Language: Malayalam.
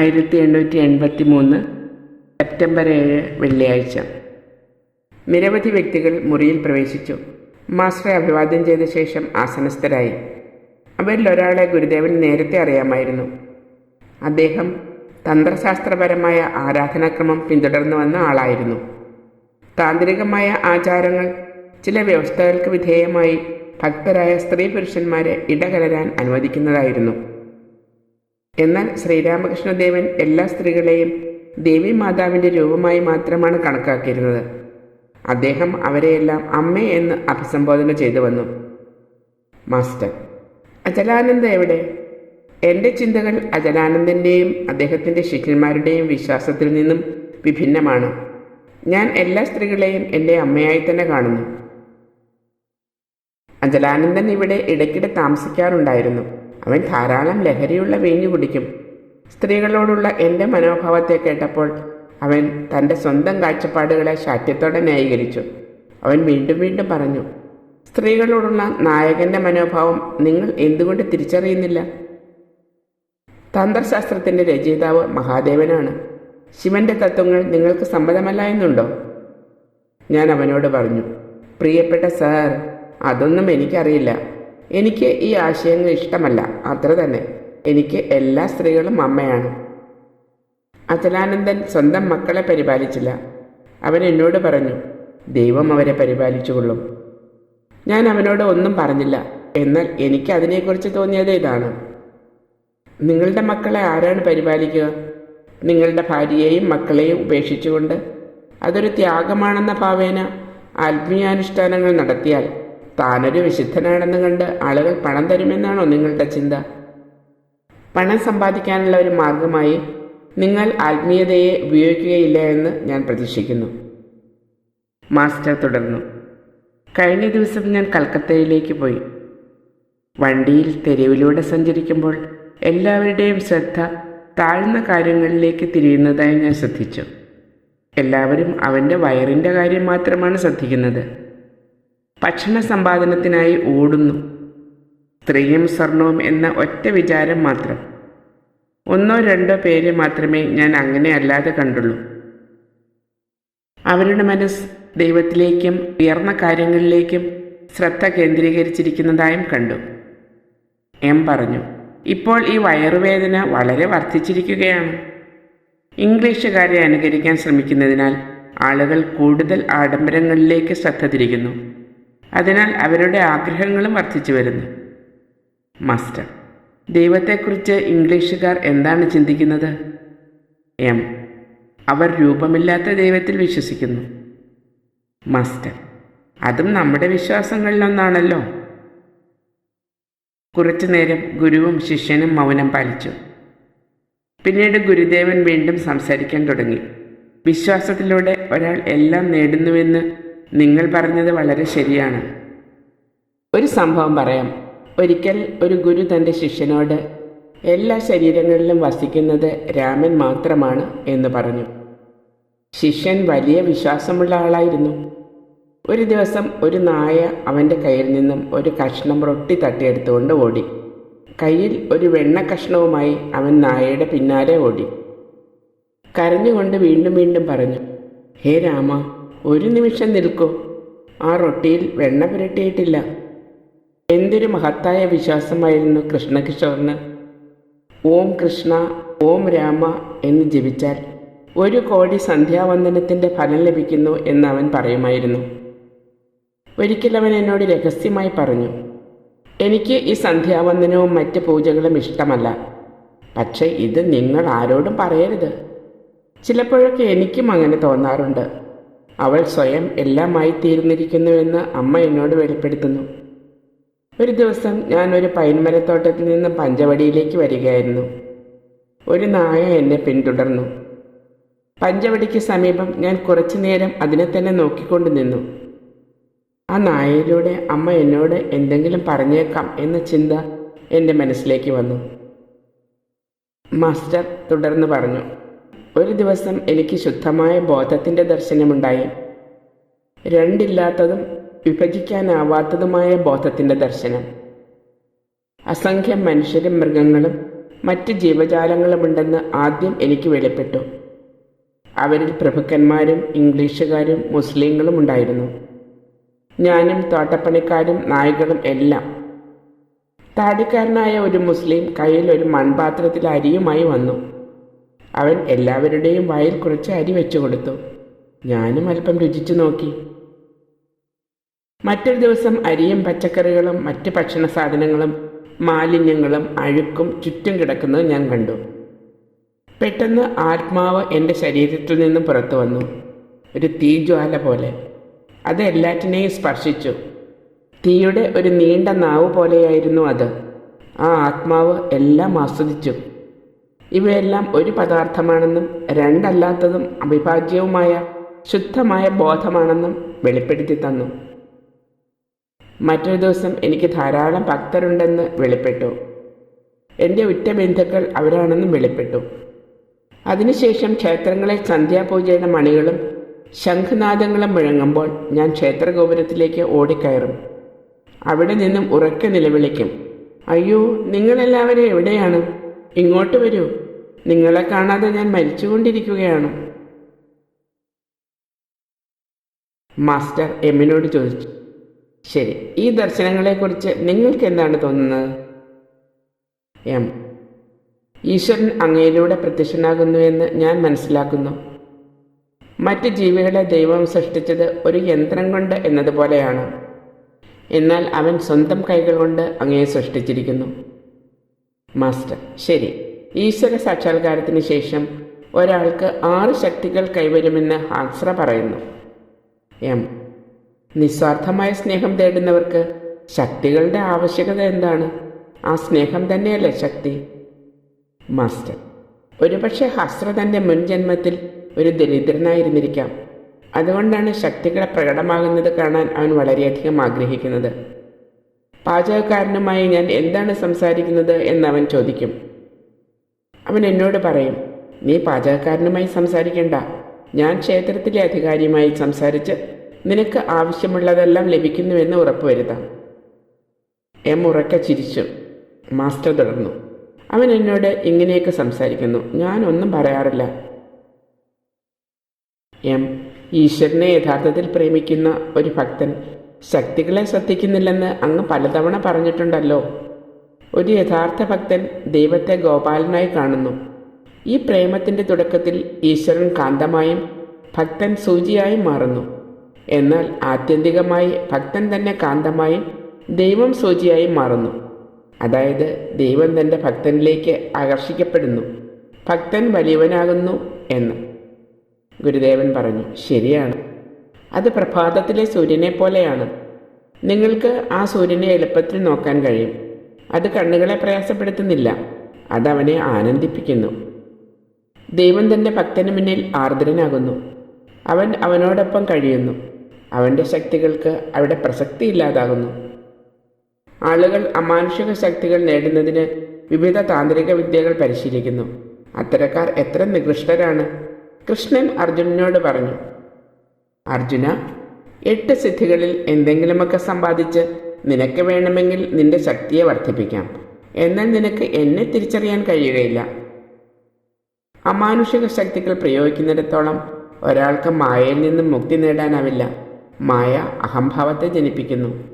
ആയിരത്തി എണ്ണൂറ്റി എൺപത്തി മൂന്ന് സെപ്റ്റംബർ ഏഴ് വെള്ളിയാഴ്ച. നിരവധി വ്യക്തികൾ മുറിയിൽ പ്രവേശിച്ചു. മാസ്റ്ററെ അഭിവാദ്യം ചെയ്ത ശേഷം ആസനസ്ഥരായി. അവരിൽ ഒരാളെ ഗുരുദേവൻ നേരത്തെ അറിയാമായിരുന്നു. അദ്ദേഹം തന്ത്രശാസ്ത്രപരമായ ആരാധനാക്രമം പിന്തുടർന്നു വന്ന ആളായിരുന്നു. താന്ത്രികമായ ആചാരങ്ങൾ ചില വ്യവസ്ഥകൾക്ക് വിധേയമായി ഭക്തരായ സ്ത്രീ പുരുഷന്മാരെ ഇടകലരാൻ അനുവദിക്കുന്നതായിരുന്നു. എന്നാൽ ശ്രീരാമകൃഷ്ണദേവൻ എല്ലാ സ്ത്രീകളെയും ദേവി മാതാവിന്റെ രൂപമായി മാത്രമാണ് കണക്കാക്കിയിരുന്നത്. അദ്ദേഹം അവരെയെല്ലാം അമ്മ എന്ന് അഭിസംബോധന ചെയ്തു വന്നു. മാസ്റ്റർ അചലാനന്ദ എവിടെ? എന്റെ ചിന്തകൾ അചലാനന്ദന്റെയും അദ്ദേഹത്തിന്റെ ശിഷ്യന്മാരുടെയും വിശ്വാസത്തിൽ നിന്നും വിഭിന്നമാണ്. ഞാൻ എല്ലാ സ്ത്രീകളെയും എന്റെ അമ്മയായി തന്നെ കാണുന്നു. അജലാനന്ദൻ ഇവിടെ ഇടയ്ക്കിടെ താമസിക്കാറുണ്ടായിരുന്നു. അവൻ ധാരാളം ലഹരിയുള്ള വീഞ്ഞു കുടിക്കും. സ്ത്രീകളോടുള്ള എന്റെ മനോഭാവത്തെ കേട്ടപ്പോൾ അവൻ തന്റെ സ്വന്തം കാഴ്ചപ്പാടുകളെ ശാഠ്യത്തോടെ ന്യായീകരിച്ചു. അവൻ വീണ്ടും വീണ്ടും പറഞ്ഞു സ്ത്രീകളോടുള്ള നായകന്റെ മനോഭാവം നിങ്ങൾ എന്തുകൊണ്ട് തിരിച്ചറിയുന്നില്ല? തന്ത്രശാസ്ത്രത്തിന്റെ രചയിതാവ് മഹാദേവനാണ്. ശിവന്റെ തത്വങ്ങൾ നിങ്ങൾക്ക് സമ്മതമല്ല എന്നുണ്ടോ? ഞാൻ അവനോട് പറഞ്ഞു പ്രിയപ്പെട്ട സാർ അതൊന്നും എനിക്കറിയില്ല. എനിക്ക് ഈ ആശയങ്ങൾ ഇഷ്ടമല്ല. അത്ര തന്നെ. എനിക്ക് എല്ലാ സ്ത്രീകളും അമ്മയാണ്. അചലാനന്ദൻ സ്വന്തം മക്കളെ പരിപാലിച്ചില്ല. അവൻ എന്നോട് പറഞ്ഞു ദൈവം അവരെ പരിപാലിച്ചുകൊള്ളും ഞാൻ അവനോട് ഒന്നും പറഞ്ഞില്ല. എന്നാൽ എനിക്ക് അതിനെക്കുറിച്ച് തോന്നിയത് ഇതാണ്. നിങ്ങളുടെ മക്കളെ ആരാണ് പരിപാലിക്കുക? നിങ്ങളുടെ ഭാര്യയെയും മക്കളെയും ഉപേക്ഷിച്ചുകൊണ്ട് അതൊരു ത്യാഗമാണെന്ന ഭാവേന ആത്മീയാനുഷ്ഠാനങ്ങൾ നടത്തിയാൽ താനൊരു വിശുദ്ധനാണെന്ന് കണ്ട് ആളുകൾ പണം തരുമെന്നാണോ നിങ്ങളുടെ ചിന്ത? പണം സമ്പാദിക്കാനുള്ള ഒരു മാർഗമായി നിങ്ങൾ ആത്മീയതയെ ഉപയോഗിക്കുകയില്ല എന്ന് ഞാൻ പ്രതീക്ഷിക്കുന്നു. മാസ്റ്റർ തുടർന്നു. കഴിഞ്ഞ ദിവസം ഞാൻ കൽക്കത്തയിലേക്ക് പോയി. വണ്ടിയിൽ തെരുവിലൂടെ സഞ്ചരിക്കുമ്പോൾ എല്ലാവരുടെയും ശ്രദ്ധ താഴ്ന്ന കാര്യങ്ങളിലേക്ക് തിരിയുന്നതായി ഞാൻ ശ്രദ്ധിച്ചു. എല്ലാവരും അവന്റെ വയറിന്റെ കാര്യം മാത്രമാണ് ശ്രദ്ധിക്കുന്നത്. ഭക്ഷണ സമ്പാദനത്തിനായി ഓടുന്നു. സ്ത്രീയും സ്വർണവും എന്ന ഒറ്റ വിചാരം മാത്രം. ഒന്നോ രണ്ടോ പേര് മാത്രമേ ഞാൻ അങ്ങനെ അല്ലാതെ കണ്ടുള്ളൂ. അവരുടെ മനസ്സ് ദൈവത്തിലേക്കും ഉയർന്ന കാര്യങ്ങളിലേക്കും ശ്രദ്ധ കേന്ദ്രീകരിച്ചിരിക്കുന്നതായും കണ്ടു. എം പറഞ്ഞു ഇപ്പോൾ ഈ വയറുവേദന വളരെ വർദ്ധിച്ചിരിക്കുകയാണ്. ഇംഗ്ലീഷുകാരെ അനുകരിക്കാൻ ശ്രമിക്കുന്നതിനാൽ ആളുകൾ കൂടുതൽ ആഡംബരങ്ങളിലേക്ക് ശ്രദ്ധ തിരിക്കുന്നു. അതിനാൽ അവരുടെ ആഗ്രഹങ്ങളും വർദ്ധിച്ചു വരുന്നു. മാസ്റ്റർ ദൈവത്തെക്കുറിച്ച് ഇംഗ്ലീഷുകാർ എന്താണ് ചിന്തിക്കുന്നത്? എം. അവർ രൂപമില്ലാത്ത ദൈവത്തിൽ വിശ്വസിക്കുന്നു. മാസ്റ്റർ അതും നമ്മുടെ വിശ്വാസങ്ങളിലൊന്നാണല്ലോ. കുറച്ചു നേരം ഗുരുവും ശിഷ്യനും മൗനം പാലിച്ചു. പിന്നീട് ഗുരുദേവൻ വീണ്ടും സംസാരിക്കാൻ തുടങ്ങി. വിശ്വാസത്തിലൂടെ ഒരാൾ എല്ലാം നേടുന്നുവെന്ന് നിങ്ങൾ പറഞ്ഞത് വളരെ ശരിയാണ്. ഒരു സംഭവം പറയാം. ഒരിക്കൽ ഒരു ഗുരു തന്റെ ശിഷ്യനോട് എല്ലാ ശരീരങ്ങളിലും വസിക്കുന്നത് രാമൻ മാത്രമാണ് എന്ന് പറഞ്ഞു. ശിഷ്യൻ വലിയ വിശ്വാസമുള്ള ആളായിരുന്നു. ഒരു ദിവസം ഒരു നായ അവന്റെ കയ്യിൽ നിന്നും ഒരു കഷ്ണം റൊട്ടി തട്ടിയെടുത്തുകൊണ്ട് ഓടി. കയ്യിൽ ഒരു വെണ്ണ കഷ്ണവുമായി അവൻ നായയുടെ പിന്നാലെ ഓടി. കരഞ്ഞുകൊണ്ട് വീണ്ടും വീണ്ടും പറഞ്ഞു ഹേ രാമ ഒരു നിമിഷം നിൽക്കൂ. ആ റൊട്ടിയിൽ വെണ്ണ പുരട്ടിയിട്ടില്ല. എന്തൊരു മഹത്തായ വിശ്വാസമായിരുന്നു കൃഷ്ണകിഷോറിന്. ഓം കൃഷ്ണ ഓം രാമ എന്ന് ജപിച്ചാൽ ഒരു കോടി സന്ധ്യാവന്ദനത്തിന്റെ ഫലം ലഭിക്കുന്നു എന്ന് അവൻ പറയുമായിരുന്നു. ഒരിക്കൽ അവൻ എന്നോട് രഹസ്യമായി പറഞ്ഞു എനിക്ക് ഈ സന്ധ്യാവന്ദനവും മറ്റ് പൂജകളും ഇഷ്ടമല്ല. പക്ഷേ ഇത് നിങ്ങൾ ആരോടും പറയരുത്. ചിലപ്പോഴൊക്കെ എനിക്കും അങ്ങനെ തോന്നാറുണ്ട്. അവൾ സ്വയം എല്ലാമായി തീർന്നിരിക്കുന്നുവെന്ന് അമ്മ എന്നോട് വെളിപ്പെടുത്തുന്നു. ഒരു ദിവസം ഞാൻ ഒരു പൈൻമരത്തോട്ടത്തിൽ നിന്ന് പഞ്ചവടിയിലേക്ക് വരികയായിരുന്നു. ഒരു നായ എന്നെ പിന്തുടർന്നു. പഞ്ചവടിക്ക് സമീപം ഞാൻ കുറച്ചു നേരം അതിനെ തന്നെ നോക്കിക്കൊണ്ട് നിന്നു. ആ നായയിലൂടെ അമ്മ എന്നോട് എന്തെങ്കിലും പറഞ്ഞേക്കാം എന്ന ചിന്ത എന്റെ മനസ്സിലേക്ക് വന്നു. മാസ്റ്റർ തുടർന്ന് പറഞ്ഞു. ഒരു ദിവസം എനിക്ക് ശുദ്ധമായ ബോധത്തിന്റെ ദർശനമുണ്ടായി. രണ്ടില്ലാത്തതും വിഭജിക്കാനാവാത്തതുമായ ബോധത്തിന്റെ ദർശനം. അസംഖ്യം മനുഷ്യരും മൃഗങ്ങളും മറ്റ് ജീവജാലങ്ങളുമുണ്ടെന്ന് ആദ്യം എനിക്ക് വെളിപ്പെട്ടു. അവരിൽ പ്രഭുക്കന്മാരും ഇംഗ്ലീഷുകാരും മുസ്ലിങ്ങളും ഉണ്ടായിരുന്നു. ഞാനും തോട്ടപ്പണിക്കാരും നായകളും എല്ലാം. താടിക്കാരനായ ഒരു മുസ്ലിം കയ്യിൽ ഒരു മൺപാത്രത്തിൽ അരിയുമായി വന്നു. അവൻ എല്ലാവരുടെയും വായിൽ കുറച്ച് അരി വെച്ചു കൊടുത്തു. ഞാനും അല്പം രുചിച്ചു നോക്കി. മറ്റൊരു ദിവസം അരിയും പച്ചക്കറികളും മറ്റ് ഭക്ഷണ സാധനങ്ങളും മാലിന്യങ്ങളും അഴുക്കും ചുറ്റും കിടക്കുന്നത് ഞാൻ കണ്ടു. പെട്ടെന്ന് ആത്മാവ് എന്റെ ശരീരത്തിൽ നിന്നും പുറത്തു വന്നു. ഒരു തീജ്വാല പോലെ. അത് എല്ലാറ്റിനെയും സ്പർശിച്ചു. തീയുടെ ഒരു നീണ്ട നാവ് പോലെയായിരുന്നു അത്. ആ ആത്മാവ് എല്ലാം ആസ്വദിച്ചു. ഇവയെല്ലാം ഒരു പദാർത്ഥമാണെന്നും രണ്ടല്ലാത്തതും അവിഭാജ്യവുമായ ശുദ്ധമായ ബോധമാണെന്നും വെളിപ്പെടുത്തി തന്നു. മറ്റൊരു ദിവസം എനിക്ക് ധാരാളം ഭക്തരുണ്ടെന്ന് വെളിപ്പെട്ടു. എന്റെ ഉറ്റ ബന്ധുക്കൾ അവരാണെന്നും വെളിപ്പെട്ടു. അതിനുശേഷം ക്ഷേത്രങ്ങളിൽ സന്ധ്യാപൂജയുടെ മണികളും ശംഖനാദങ്ങളും മുഴങ്ങുമ്പോൾ ഞാൻ ക്ഷേത്രഗോപുരത്തിലേക്ക് ഓടിക്കയറും. അവിടെ നിന്നും ഉറക്കെ നിലവിളിക്കും. അയ്യോ നിങ്ങളെല്ലാവരും എവിടെയാണ്? ഇങ്ങോട്ട് വരൂ. നിങ്ങളെ കാണാതെ ഞാൻ മരിച്ചുകൊണ്ടിരിക്കുകയാണ്. മാസ്റ്റർ എമ്മിനോട് ചോദിച്ചു. ശരി ഈ ദർശനങ്ങളെക്കുറിച്ച് നിങ്ങൾക്ക് എന്താണ് തോന്നുന്നത്? എം. ഈശ്വരൻ അങ്ങയിലൂടെ പ്രത്യക്ഷനാകുന്നുവെന്ന് ഞാൻ മനസ്സിലാക്കുന്നു. മറ്റ് ജീവികളെ ദൈവം സൃഷ്ടിച്ചത് ഒരു യന്ത്രം കൊണ്ട് എന്നതുപോലെയാണ്. എന്നാൽ അവൻ സ്വന്തം കൈകൾ കൊണ്ട് അങ്ങയെ സൃഷ്ടിച്ചിരിക്കുന്നു. മാസ്റ്റർ ശരി ഈശ്വര സാക്ഷാത്കാരത്തിന് ശേഷം ഒരാൾക്ക് ആറ് ശക്തികൾ കൈവരുമെന്ന് ഹാക്സ്ര പറയുന്നു. എം. നിസ്വാർത്ഥമായ സ്നേഹം തേടുന്നവർക്ക് ശക്തികളുടെ ആവശ്യകത എന്താണ്? ആ സ്നേഹം തന്നെയല്ലേ ശക്തി? മാസ്റ്റർ ഒരുപക്ഷെ ഹസ്ര തന്റെ മുൻ ജന്മത്തിൽ ഒരു ദരിദ്രനായിരുന്നിരിക്കാം. അതുകൊണ്ടാണ് ശക്തികളെ പ്രകടമാകുന്നത് കാണാൻ അവൻ വളരെയധികം ആഗ്രഹിക്കുന്നത്. പാചകക്കാരനുമായി ഞാൻ എന്താണ് സംസാരിക്കുന്നത് എന്ന് അവൻ ചോദിക്കും. അവൻ എന്നോട് പറയും നീ പാചകക്കാരനുമായി സംസാരിക്കണ്ട. ഞാൻ ക്ഷേത്രത്തിലെ അധികാരിയുമായി സംസാരിച്ച് നിനക്ക് ആവശ്യമുള്ളതെല്ലാം ലഭിക്കുന്നുവെന്ന് ഉറപ്പുവരുത്താം. എം ഉറക്ക ചിരിച്ചു. മാസ്റ്റർ തുടർന്നു. അവൻ എന്നോട് ഇങ്ങനെയൊക്കെ സംസാരിക്കുന്നു. ഞാൻ ഒന്നും പറയാറില്ല. എം ഈശ്വരനെ യഥാർത്ഥത്തിൽ പ്രേമിക്കുന്ന ഒരു ഭക്തൻ ശക്തികളെ ശ്രദ്ധിക്കുന്നില്ലെന്ന് അങ്ങ് പലതവണ പറഞ്ഞിട്ടുണ്ടല്ലോ. ഒരു യഥാർത്ഥ ഭക്തൻ ദൈവത്തെ ഗോപാലനായി കാണുന്നു. ഈ പ്രേമത്തിന്റെ തുടക്കത്തിൽ ഈശ്വരൻ കാന്തമായും ഭക്തൻ സൂചിയായും മാറുന്നു. എന്നാൽ ആത്യന്തികമായി ഭക്തൻ തന്നെ കാന്തമായും ദൈവം സൂചിയായും മാറുന്നു. അതായത് ദൈവം തന്റെ ഭക്തനിലേക്ക് ആകർഷിക്കപ്പെടുന്നു. ഭക്തൻ വലിയവനാകുന്നു എന്ന് ഗുരുദേവൻ പറഞ്ഞു. ശരിയാണ്. അത് പ്രഭാതത്തിലെ സൂര്യനെ പോലെയാണ്. നിങ്ങൾക്ക് ആ സൂര്യനെ എളുപ്പത്തിൽ നോക്കാൻ കഴിയും. അത് കണ്ണുകളെ പ്രയാസപ്പെടുത്തുന്നില്ല. അതവനെ ആനന്ദിപ്പിക്കുന്നു. ദൈവം തന്റെ ഭക്തന് മുന്നിൽ ആർദ്രനാകുന്നു. അവൻ അവനോടൊപ്പം കഴിയുന്നു. അവന്റെ ശക്തികൾക്ക് അവിടെ പ്രസക്തി ഇല്ലാതാകുന്നു ആളുകൾ അമാനുഷിക ശക്തികൾ നേടുന്നതിന് വിവിധ താന്ത്രിക വിദ്യകൾ പരിശീലിക്കുന്നു. അത്തരക്കാർ എത്ര നികൃഷ്ടരാണ്. കൃഷ്ണൻ അർജുനനോട് പറഞ്ഞു അർജുന എട്ട് സിദ്ധികളിൽ എന്തെങ്കിലുമൊക്കെ സമ്പാദിച്ച് നിനക്ക് വേണമെങ്കിൽ നിന്റെ ശക്തിയെ വർദ്ധിപ്പിക്കാം. എന്നാൽ നിനക്ക് എന്നെ തിരിച്ചറിയാൻ കഴിയുകയില്ല. അമാനുഷിക ശക്തികൾ പ്രയോഗിക്കുന്നിടത്തോളം ഒരാൾക്ക് മായയിൽ നിന്നും മുക്തി നേടാനാവില്ല. മായ അഹംഭാവത്തെ ജനിപ്പിക്കുന്നു.